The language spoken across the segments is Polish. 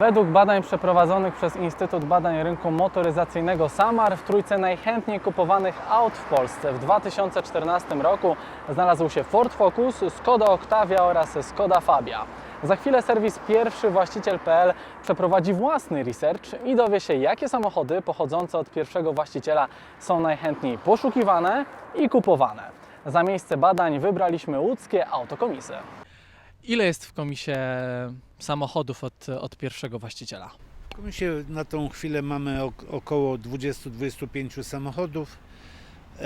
Według badań przeprowadzonych przez Instytut Badań Rynku Motoryzacyjnego SAMAR w trójce najchętniej kupowanych aut w Polsce w 2014 roku znalazł się Ford Focus, Skoda Octavia oraz Skoda Fabia. Za chwilę serwis pierwszy właściciel.pl przeprowadzi własny research i dowie się, jakie samochody pochodzące od pierwszego właściciela są najchętniej poszukiwane i kupowane. Za miejsce badań wybraliśmy łódzkie autokomisy. Ile jest w komisie samochodów od, od pierwszego właściciela? W komisie na tą chwilę mamy ok- około 20-25 samochodów e,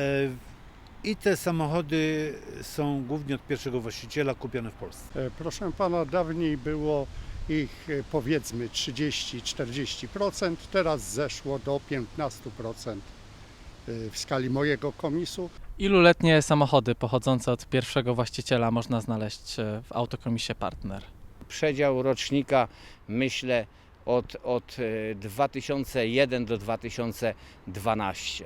i te samochody są głównie od pierwszego właściciela kupione w Polsce. E, Proszę pana, dawniej było ich e, powiedzmy 30-40%, teraz zeszło do 15% e, w skali mojego komisu. Iluletnie samochody pochodzące od pierwszego właściciela można znaleźć e, w autokomisie Partner? przedział rocznika myślę od, od e, 2001 do 2012.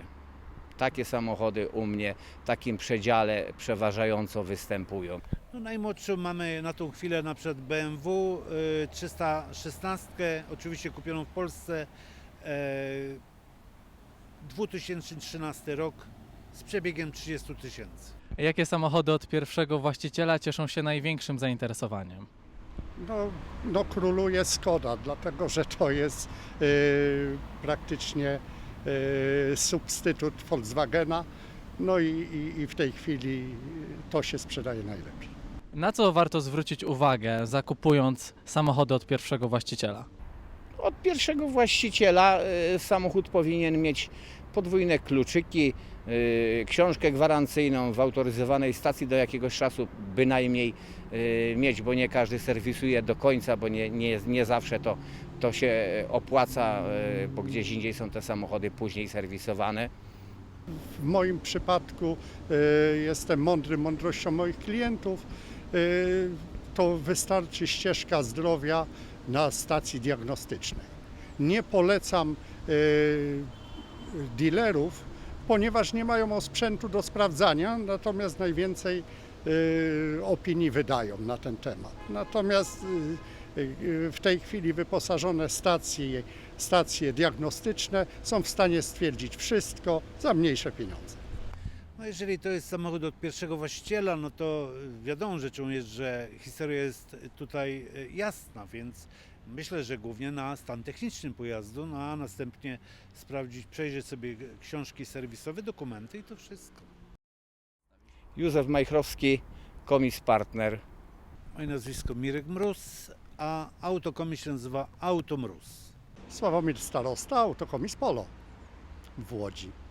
Takie samochody u mnie w takim przedziale przeważająco występują. No, najmłodszą mamy na tą chwilę na przykład BMW e, 316, oczywiście kupioną w Polsce, e, 2013 rok z przebiegiem 30 tysięcy. Jakie samochody od pierwszego właściciela cieszą się największym zainteresowaniem? No, no króluje Skoda, dlatego że to jest e, praktycznie e, substytut Volkswagena. No i, i, i w tej chwili to się sprzedaje najlepiej. Na co warto zwrócić uwagę zakupując samochody od pierwszego właściciela? Od pierwszego właściciela e, samochód powinien mieć podwójne kluczyki, książkę gwarancyjną w autoryzowanej stacji do jakiegoś czasu bynajmniej e, mieć, bo nie każdy serwisuje do końca, bo nie, nie, nie zawsze to, to się opłaca, e, bo gdzieś indziej są te samochody później serwisowane. W moim przypadku jestem mądry mądrością moich klientów. To wystarczy ścieżka zdrowia na stacji diagnostycznej. Nie polecam dealerów, ponieważ nie mają sprzętu do sprawdzania, natomiast najwięcej e, opinii wydają na ten temat. Natomiast e, e, w tej chwili wyposażone stacje, stacje diagnostyczne są w stanie stwierdzić wszystko za mniejsze pieniądze. No jeżeli to jest samochód od pierwszego właściciela, no to wiadomą rzeczą jest, że historia jest tutaj e, jasna, więc myślę, że głównie na stan techniczny pojazdu, no a następnie sprawdzić, przejrzeć sobie książki serwisowe, dokumenty i to wszystko. Józef Majchrowski, komis partner. Moje nazwisko Mirek Mróz, a autokomis się nazywa Automróz. Sławomir Starosta, Autokomis Polo w Łodzi.